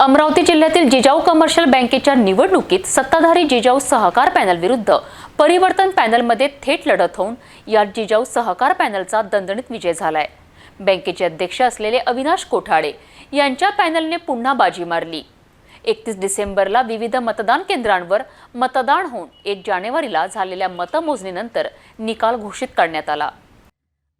अमरावती जिल्ह्यातील जिजाऊ कमर्शियल बँकेच्या निवडणुकीत सत्ताधारी जिजाऊ सहकार पॅनल विरुद्ध परिवर्तन पॅनलमध्ये थेट लढत होऊन यात जिजाऊ सहकार पॅनलचा दणदणीत विजय झालाय. बँकेचे अध्यक्ष असलेले अविनाश कोठाळे यांच्या पॅनलने पुन्हा बाजी मारली. एकतीस डिसेंबरला विविध मतदान केंद्रांवर मतदान होऊन एक जानेवारीला झालेल्या मतमोजणीनंतर निकाल घोषित करण्यात आला.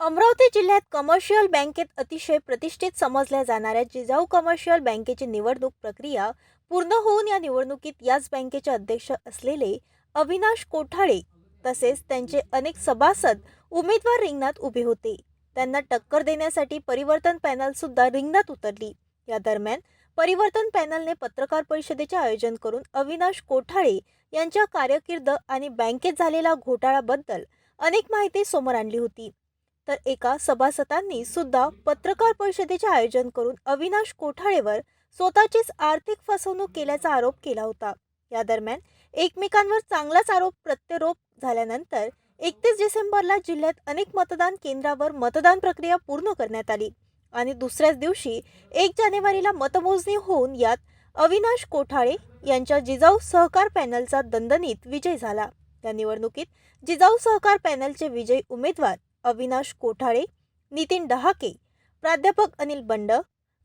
अमरावती जिल्ह्यात कमर्शियल बँकेत अतिशय प्रतिष्ठित समजल्या जाणाऱ्या जिजाऊ कमर्शियल बँकेची निवडणूक प्रक्रिया पूर्ण होऊन या निवडणुकीत याच बँकेचे अध्यक्ष असलेले अविनाश कोठाळे तसेच त्यांचे अनेक सभासद उमेदवार रिंगणात उभे होते. त्यांना टक्कर देण्यासाठी परिवर्तन पॅनल सुद्धा रिंगणात उतरली. या दरम्यान परिवर्तन पॅनलने पत्रकार परिषदेचे आयोजन करून अविनाश कोठाळे यांच्या कार्यकिर्द आणि बँकेत झालेला घोटाळाबद्दल अनेक माहिती समोर आणली होती. तर एका सभासदांनी सुद्धा पत्रकार परिषदेचे आयोजन करून अविनाश कोठाळेवर स्वतःचीच आर्थिक फसवणूक केल्याचा आरोप केला होता. या दरम्यान एकमेकांवर चांगलाच आरोप प्रत्यारोप झाल्यानंतर एकतीस डिसेंबरला जिल्ह्यात अनेक मतदान केंद्रावर मतदान प्रक्रिया पूर्ण करण्यात आली आणि दुसऱ्याच दिवशी एक जानेवारीला मतमोजणी होऊन यात अविनाश कोठाळे यांच्या जिजाऊ सहकार पॅनलचा दणदणीत विजय झाला. या निवडणुकीत जिजाऊ सहकार पॅनलचे विजयी उमेदवार अविनाश कोठाळे नितीन डहाके प्राध्यापक अनिल बंड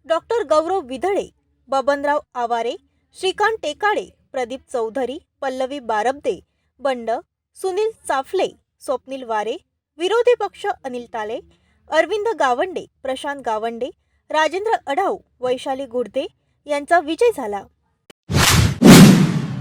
डॉक्टर गौरव विधळे बबनराव आवारे श्रीकांत टेकाळे प्रदीप चौधरी पल्लवी बारबदे बंड सुनील चाफले स्वप्नील वारे विरोधी पक्ष अनिल ताले अरविंद गावंडे प्रशांत गावंडे राजेंद्र अढाऊ वैशाली गुर्दे यांचा विजय झाला.